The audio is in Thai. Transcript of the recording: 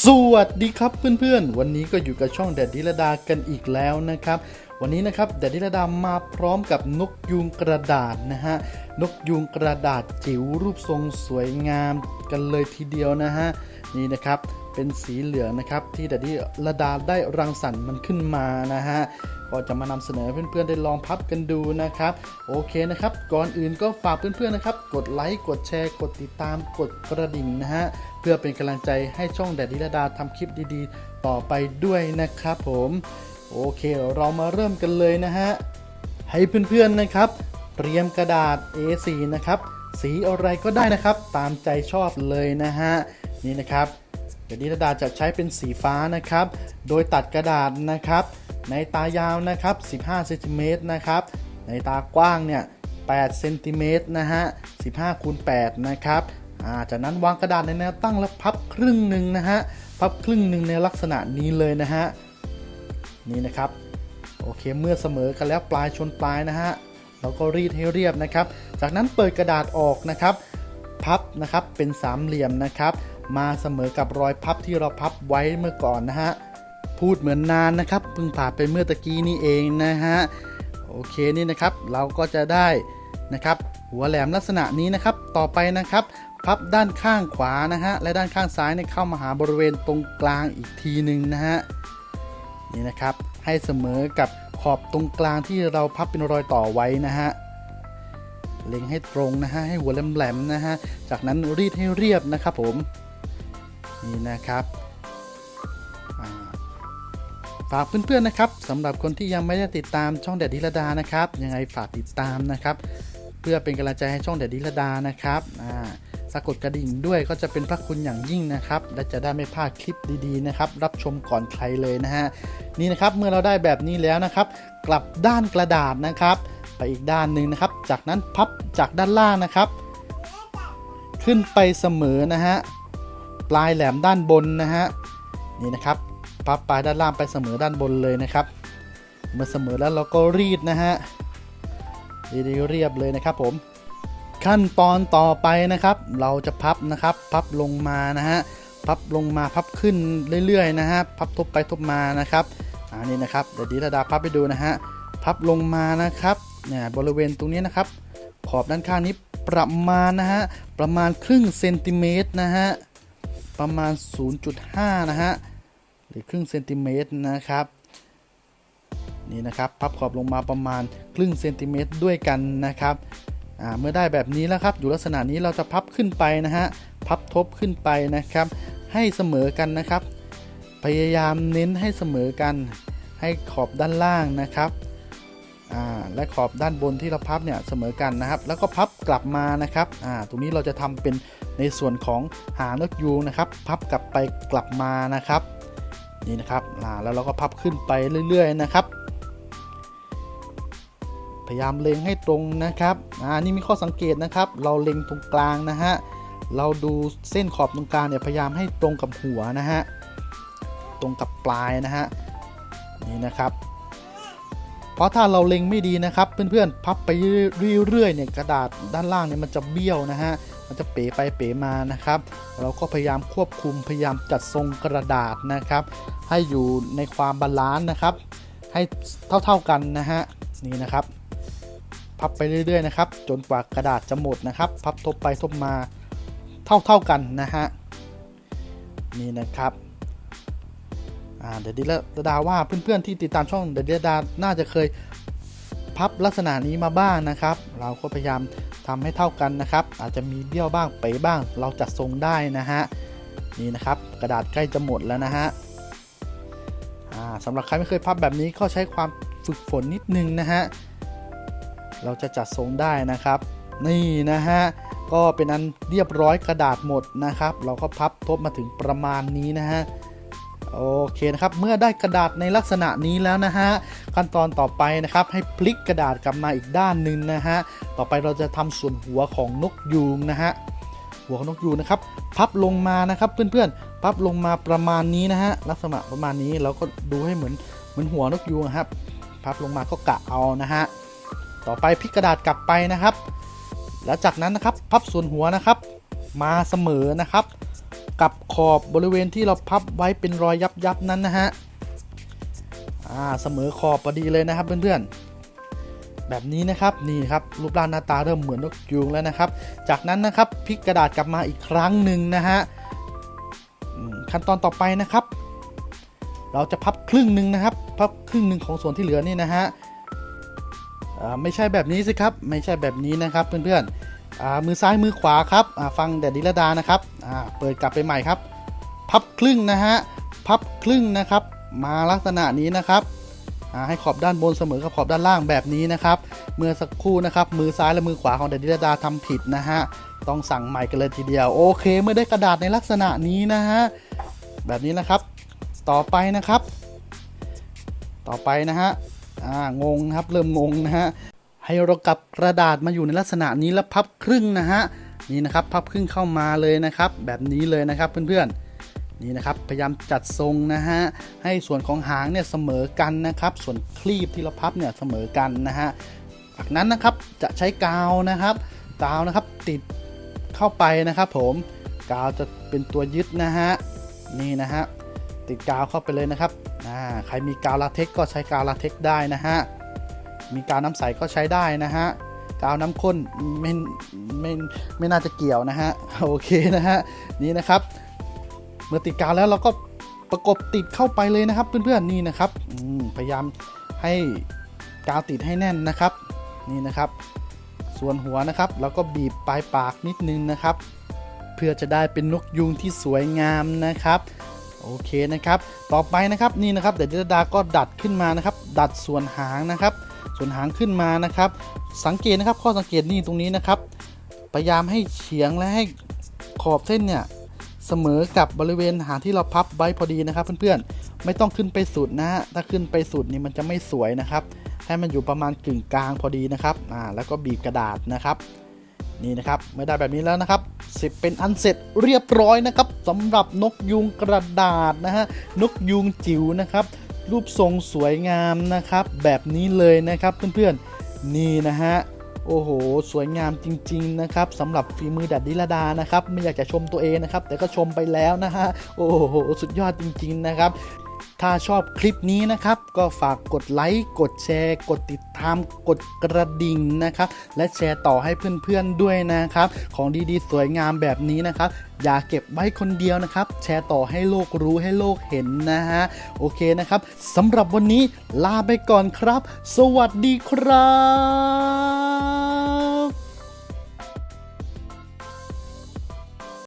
สวัสดีครับเพื่อนๆ วันนี้ก็อยู่กับช่องแดดดิลดากันอีกแล้วนะครับ วันนี้นะครับแดดดิลดามาพร้อมกับนกยูงกระดาษนะฮะนกยูงกระดาษจิ๋วรูปทรงสวยงามกันเลยทีเดียวนะฮะนี่นะครับเป็นสีเหลืองนะครับที่แดดดิลดาได้รังสรรค์มันขึ้นมานะฮะก็จะมานำเสนอเพื่อนๆได้ลองพับกันดูนะครับ โอเคนะครับ ก่อนอื่นก็ฝากเพื่อนๆนะครับ กดไลค์กดแชร์ กดติดตามกดกระดิ่งนะฮะ เพื่อเป็นกำลังใจให้ช่องแดดดิลดาทำคลิปดีๆ ต่อไปด้วยนะครับผม โอเคเรามาเริ่มกันเลยนะฮะ ให้เพื่อนๆนะครับ เตรียมกระดาษ A4 นะครับ สีอะไรก็ได้นะครับ ตามใจชอบเลยนะฮะ นี่นะครับเดี๋ยวนิรดาจะใช้เป็นสีฟ้านะครับ โดยตัดกระดาษนะครับ ในตายาวนะครับ 15เซนติเมตรนะครับ ในตากว้างเนี่ย8เซนติเมตรนะฮะ 15คูณ8นะครับ จากนั้นวางกระดาษในแนวตั้งแล้วพับครึ่งหนึ่งนะฮะ พับครึ่งหนึ่งในลักษณะนี้เลยนะฮะ นี่นะครับ โอเค เมื่อเสมอกันแล้วปลายชนปลายนะฮะเราก็รีดให้เรียบนะครับ จากนั้นเปิดกระดาษออกนะครับ พับนะครับเป็นสามเหลี่ยมนะครับ มาเสมอกับรอยพับที่เราพับไว้เมื่อก่อนนะฮะ พูดเหมือนนานนะครับเพิ่งผ่านไปเมื่อตะกี้นี่เองนะฮะ โอเคนี่นะครับ เราก็จะได้นะครับ หัวแหลมลักษณะนี้นะครับ ต่อไปนะครับ พับด้านข้างขวานะฮะและด้านข้างซ้ายเนี่ยเข้ามาหาบริเวณตรงกลางอีกทีหนึ่งนะฮะนี่นะครับให้เสมอกับขอบตรงกลางที่เราพับเป็นรอยต่อไว้นะฮะเล็งให้ตรงนะฮะให้หัวแหลมๆนะฮะจากนั้นรีดให้เรียบนะครับผมนี่นะครับฝากเพื่อนๆนะครับสำหรับคนที่ยังไม่ได้ติดตามช่องแดดดิลดานะครับยังไงฝากติดตามนะครับ เพื่อเป็นกำลังใจให้ช่องแดดดิลดานะครับอ่า สะกดกระดิ่งด้วยก็จะเป็นพระคุณอย่างยิ่งนะครับ และจะได้ไม่พลาดคลิปดีๆนะครับ รับชมก่อนใครเลยนะฮะ นี่นะครับเมื่อเราได้แบบนี้แล้วนะครับ กลับด้านกระดาษนะครับ ไปอีกด้านหนึ่งนะครับ จากนั้นพับจากด้านล่างนะครับ ขึ้นไปเสมอนะฮะ ปลายแหลมด้านบนนะฮะ นี่นะครับ พับปลายด้านล่างไปเสมอด้านบนเลยนะครับ เมื่อเสมอแล้วเราก็รีดนะฮะรีดเรียบเลยนะครับผม ขั้นตอนต่อไปนะครับ เราจะพับนะครับ พับลงมานะฮะพับลงมาพับขึ้นเรื่อยๆนะฮะพับทบไปทบมานะครับอ่านี่นะครับเดี๋ยวดีระดาพับไปดูนะฮะพับลงมานะครับเนี่ยบริเวณตรงนี้นะครับ ขอบด้านข้างนี้ประมาณนะฮะประมาณครึ่งเซนติเมตรนะฮะประมาณ 0.5 นะฮะหรือครึ่งเซนติเมตรนะครับนี่นะครับพับขอบลงมาประมาณครึ่งเซนติเมตรด้วยกันนะครับ เมื่อได้แบบนี้แล้วครับ อยู่ลักษณะนี้เราจะพับขึ้นไปนะฮะ พับทบขึ้นไปนะครับ ให้เสมอกันนะครับ พยายามเน้นให้เสมอกัน ให้ขอบด้านล่างนะครับ และขอบด้านบนที่เราพับเนี่ยเสมอกันนะครับ แล้วก็พับกลับมานะครับ ตรงนี้เราจะทำเป็นในส่วนของหางนกยูงนะครับ พับกลับไปกลับมานะครับ นี่นะครับแล้วเราก็พับขึ้นไปเรื่อย ๆ นะครับ ยายามเล็งให้ตรงนะครับอ่านี่มีข้อสังเกตนะครับ เราเล็งตรงกลางนะฮะเราดูเส้นขอบตรงกลางเนี่ยพยายามให้ตรงกับหัวนะฮะตรงกับปลายนะฮะนี่นะครับเพราะถ้าเราเล็งไม่ดีนะครับ เพื่อนๆพับไปเรื่อยๆเนี่ยกระดาษด้านล่างเนี่ยมันจะเบี้ยวนะฮะมันจะเป๋ไปเป๋มานะครับ เราก็พยายามควบคุมพยายามจัดทรงกระดาษนะครับ ให้อยู่ในความบาลานซ์นะครับ ให้เท่าๆกันนะฮะนี่นะครับ พับไปเรื่อยๆนะครับ จนกว่ากระดาษจะหมดนะครับ พับทบไปทบมาเท่าๆกันนะฮะ นี่นะครับเดี๋ยวดิลดาว่าเพื่อนๆที่ติดตามช่องเดี๋ยวดิลดาน่าจะเคยพับลักษณะนี้มาบ้างนะครับ เราก็พยายามทำให้เท่ากันนะครับ อาจจะมีเบี้ยวบ้างเป๋บ้าง เราจัดทรงได้นะฮะ นี่นะครับกระดาษใกล้จะหมดแล้วนะฮะสำหรับใครไม่เคยพับแบบนี้ก็ใช้ความฝึกฝนนิดนึงนะฮะ เราจะจัดทรงได้นะครับ นี่นะฮะก็เป็นอันเรียบร้อยกระดาษหมดนะครับ เราก็พับทบมาถึงประมาณนี้นะฮะโอเคนะครับเมื่อได้กระดาษในลักษณะนี้แล้วนะฮะขั้นตอนต่อไปนะครับให้พลิกกระดาษกลับมาอีกด้านหนึ่งนะฮะต่อไปเราจะทำส่วนหัวของนกยูงนะฮะหัวของนกยูงนะครับพับลงมานะครับเพื่อนๆพับลงมาประมาณนี้นะฮะลักษณะประมาณนี้เราก็ดูให้เหมือนเหมือนหัวนกยูงอะครับพับลงมาก็กะเอานะฮะ ต่อไปพลิกกระดาษกลับไปนะครับ แล้วจากนั้นนะครับพับส่วนหัวนะครับ มาเสมอนะครับ กับขอบบริเวณที่เราพับไว้เป็นรอยยับยับๆนั้นนะฮะอ่าเสมอขอบพอดีเลยนะครับเพื่อนๆแบบนี้นะครับนี่ครับรูปร่างหน้าตาเริ่มเหมือนนกยูงแล้วนะครับ จากนั้นนะครับพลิกกระดาษกลับมาอีกครั้งหนึ่งนะฮะขั้นตอนต่อไปนะครับ เราจะพับครึ่งหนึ่งนะครับ พับครึ่งหนึ่งของส่วนที่เหลือนี่นะฮะ ไม่ใช่แบบนี้สิครับไม่ใช่แบบนี้นะครับเพื่อนๆมือซ้ายมือขวาครับฟังแดดดิลดานะครับเปิดกลับไปใหม่ครับ พับครึ่งนะฮะพับครึ่งนะครับ มาลักษณะนี้นะครับให้ขอบด้านบนเสมอกับขอบด้านล่างแบบนี้นะครับ เมื่อสักครู่นะครับ มือซ้ายและมือขวาของแดดดิลดาทำผิดนะฮะ ต้องสั่งใหม่กันเลยทีเดียว โอเค เมื่อได้กระดาษในลักษณะนี้นะฮะ แบบนี้นะครับ ต่อไปนะครับ ต่อไปนะฮะ อ่างงครับเริ่มงงนะฮะให้เรากลับกระดาษมาอยู่ในลักษณะนี้แล้วพับครึ่งนะฮะนี่นะครับพับครึ่งเข้ามาเลยนะครับ แบบนี้เลยนะครับเพื่อนๆนี่นะครับพยายามจัดทรงนะฮะให้ส่วนของหางเนี่ยเสมอกันนะครับ ส่วนคลีบที่เราพับเนี่ยเสมอกันนะฮะจากนั้นนะครับจะใช้กาวนะครับกาวนะครับติดเข้าไปนะครับ ผมกาวจะเป็นตัวยึดนะฮะนี่นะฮะ ติดกาวเข้าไปเลยนะครับอ่าใครมีกาวลาเท็กก็ใช้กาวลาเท็กได้นะฮะมีกาวน้ำใสก็ใช้ได้นะฮะกาวน้ำข้นไม่ไม่ไม่น่าจะเกี่ยวนะฮะโอเคนะฮะนี่นะครับ เมื่อติดกาวแล้วเราก็ประกบติดเข้าไปเลยนะครับเพื่อนๆนี่นะครับพยายามให้กาวติดให้แน่นนะครับนี่นะครับ ส่วนหัวนะครับเราก็บีบปลายปากนิดนึงนะครับ เพื่อจะได้เป็นนกยุงที่สวยงามนะครับ โอเคนะครับ ต่อไปนะครับนี่นะครับเดี๋ยวดาก็ดัดขึ้นมานะครับ ดัดส่วนหางนะครับ ส่วนหางขึ้นมานะครับ สังเกตนะครับข้อสังเกตนี่ตรงนี้นะครับ พยายามให้เฉียงและให้ขอบเส้นเนี่ยเสมอกับบริเวณหางที่เราพับไว้พอดีนะครับ เพื่อนๆไม่ต้องขึ้นไปสุดนะฮะถ้าขึ้นไปสุดนี่มันจะไม่สวยนะครับ ให้มันอยู่ประมาณกึ่งกลางพอดีนะครับอ่าแล้วก็บีบกระดาษนะครับ นี่นะครับไม่ได้แบบนี้แล้วนะครับสิบเป็นอันเสร็จเรียบร้อยนะครับสำหรับนกยุงกระดาษนะฮะนกยุงจิ๋วนะครับ รูปทรงสวยงามนะครับ แบบนี้เลยนะครับเพื่อนๆนี่นะฮะโอ้โห สวยงามจริง ๆ นะครับสำหรับฝีมือดัดดิลดานะครับ ไม่อยากจะชมตัวเองนะครับ แต่ก็ชมไปแล้วนะฮะ โอ้โห สุดยอดจริง ๆ นะครับ ถ้าชอบคลิปนี้นะครับ ก็ฝากกดไลค์ กดแชร์ กดติดตาม กดกระดิ่งนะครับ และแชร์ต่อให้เพื่อนๆด้วยนะครับ ของดีๆ สวยงามแบบนี้นะครับ อย่าเก็บไว้คนเดียวนะครับ แชร์ต่อให้โลกรู้ให้โลกเห็นนะฮะ โอเคนะครับสำหรับวันนี้ลาไปก่อนครับ สวัสดีครับ